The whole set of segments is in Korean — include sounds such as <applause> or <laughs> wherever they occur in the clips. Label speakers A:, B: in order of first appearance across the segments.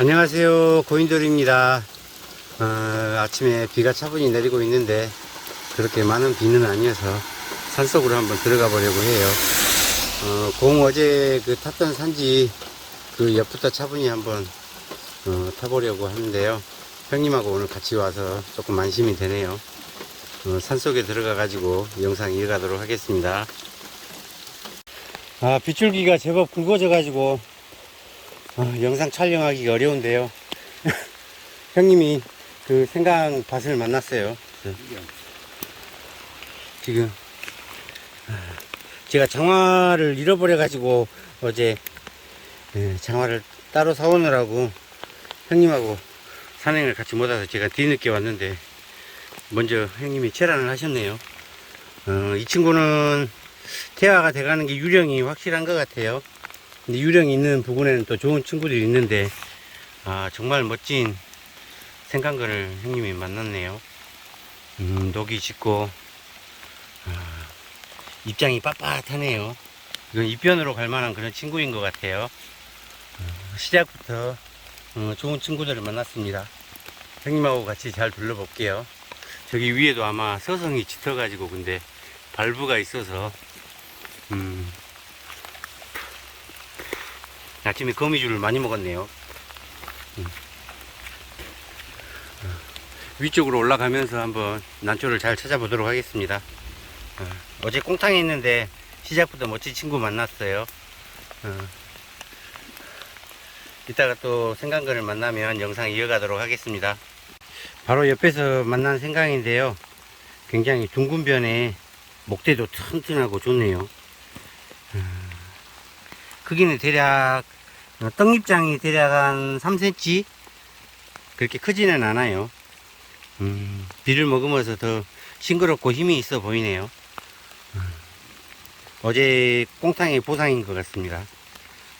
A: 안녕하세요. 고인돌입니다. 어, 아침에 비가 차분히 내리고 있는데 그렇게 많은 비는 아니어서 산속으로 한번 들어가 보려고 해요. 어, 공 어제 그 탔던 산지 그 옆부터 차분히 한번 어, 타보려고 하는데요. 형님하고 오늘 같이 와서 조금 안심이 되네요. 어, 산속에 들어가 가지고 영상 이어가도록 하겠습니다. 아 빗줄기가 제법 굵어져 가지고 어, 영상 촬영하기가 어려운데요. <laughs> 형님이 그 생강 밭을 만났어요. 그 지금 아, 제가 장화를 잃어버려 가지고 어제 예, 장화를 따로 사오느라고 형님하고 산행을 같이 못 와서 제가 뒤늦게 왔는데 먼저 형님이 체란을 하셨네요. 어, 이 친구는 태화가 돼가는 게 유령이 확실한 것 같아요. 근데 유령이 있는 부근에는 또 좋은 친구들이 있는데 아 정말 멋진 생강근을 형님이 만났네요. 음 녹이 짙고 아, 입장이 빳빳하네요. 이건 입변으로 갈 만한 그런 친구인 것 같아요. 어, 시작부터 어, 좋은 친구들을 만났습니다. 형님하고 같이 잘 둘러볼게요. 저기 위에도 아마 서성이 짙어 가지고 근데 발부가 있어서 음 아침에 거미줄을 많이 먹었네요. 음. 어, 위쪽으로 올라가면서 한번 난초를 잘 찾아보도록 하겠습니다. 어, 제 꽁탕에 있는데 시작부터 멋진 친구 만났어요. 어, 이따가 또 생강근을 만나면 영상 이어가도록 하겠습니다. 바로 옆에서 만난 생강인데요. 굉장히 둥근 변에 목대도 튼튼하고 좋네요. 어, 크기는 대략 어, 떡잎장이 대략 한 3cm 그렇게 크지는 않아요. 음, 비를 먹으면서 더 싱그럽고 힘이 있어 보이네요. 음, 어제 꽁탕의 보상인 것 같습니다.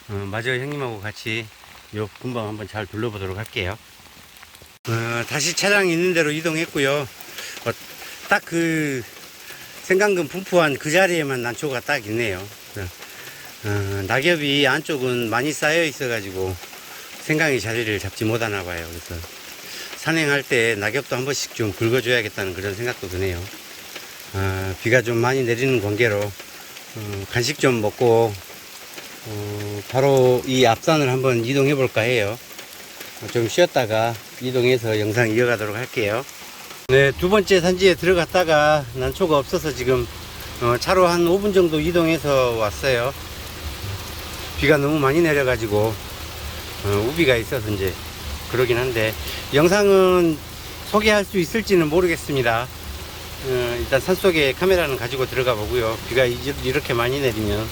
A: 어, 마저 형님하고 같이 요 분방 한번 잘 둘러보도록 할게요. 어, 다시 차량 있는 대로 이동했고요. 어, 딱그 생강금 분포한 그 자리에만 난초가 딱 있네요 어, 낙엽이 안쪽은 많이 쌓여 있어 가지고 생강이 자리를 잡지 못하나 봐요. 그래서 산행할 때 낙엽도 한 번씩 좀 긁어 줘야겠다는 그런 생각도 드네요. 아, 비가 좀 많이 내리는 관계로 어, 간식 좀 먹고 어, 바로 이 앞산을 한번 이동해 볼까 해요. 어, 좀 쉬었다가 이동해서 영상 이어가도록 할게요. 네 두 번째 산지에 들어갔다가 난초가 없어서 지금 어, 차로 한 5분 정도 이동해서 왔어요 비가 너무 많이 내려가지고 어, 우비가 있어서 이제 그러긴 한데 영상은 소개할 수 있을지는 모르겠습니다. 어, 일단 산속에 카메라는 가지고 들어가 보고요. 비가 이- 이렇게 많이 내리면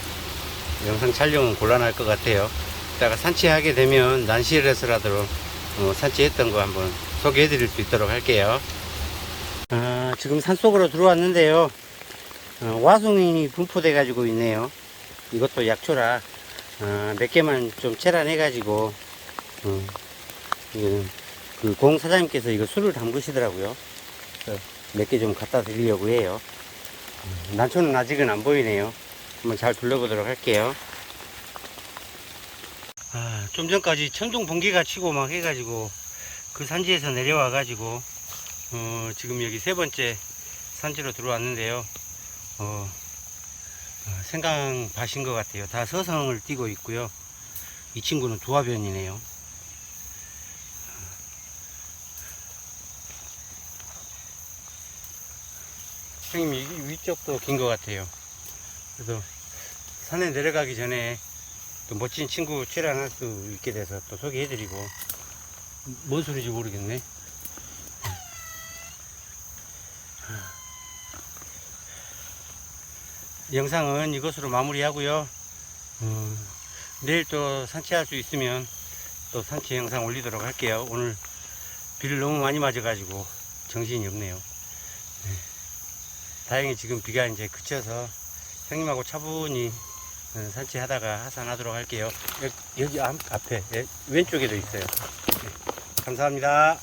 A: 영상 촬영은 곤란할 것 같아요. 이따가 산책하게 되면 난시를 해서라도 어, 산책했던 거 한번 소개해 드릴 수 있도록 할게요. 아, 지금 산속으로 들어왔는데요. 어, 와송이 분포돼 가지고 있네요. 이것도 약초라 아, 몇 개만 좀 체란해가지고, 어, 이거는 그 공 사장님께서 이거 술을 담그시더라고요. 몇 개 좀 갖다 드리려고 해요. 음, 난초는 아직은 안 보이네요. 한번 잘 둘러보도록 할게요. 아, 좀 전까지 천둥 번개가 치고 막 해가지고 그 산지에서 내려와가지고 어, 지금 여기 세 번째 산지로 들어왔는데요. 어, 어, 생강 밭인 것 같아요. 다 서성을 띠고 있고요. 이 친구는 두화변이네요. 형님 이 위쪽도 긴 것 같아요. 그래서 산에 내려가기 전에 또 멋진 친구 출연할 수 있게 돼서 또 소개해드리고 뭔 소리인지 모르겠네. 영상은 이것으로 마무리하고요. 어, 내일 또 산책할 수 있으면 또 산책 영상 올리도록 할게요. 오늘 비를 너무 많이 맞아가지고 정신이 없네요. 네. 다행히 지금 비가 이제 그쳐서 형님하고 차분히 어, 산책하다가 하산하도록 할게요. 여기, 앞에 예, 왼쪽에도 있어요. 네. 감사합니다.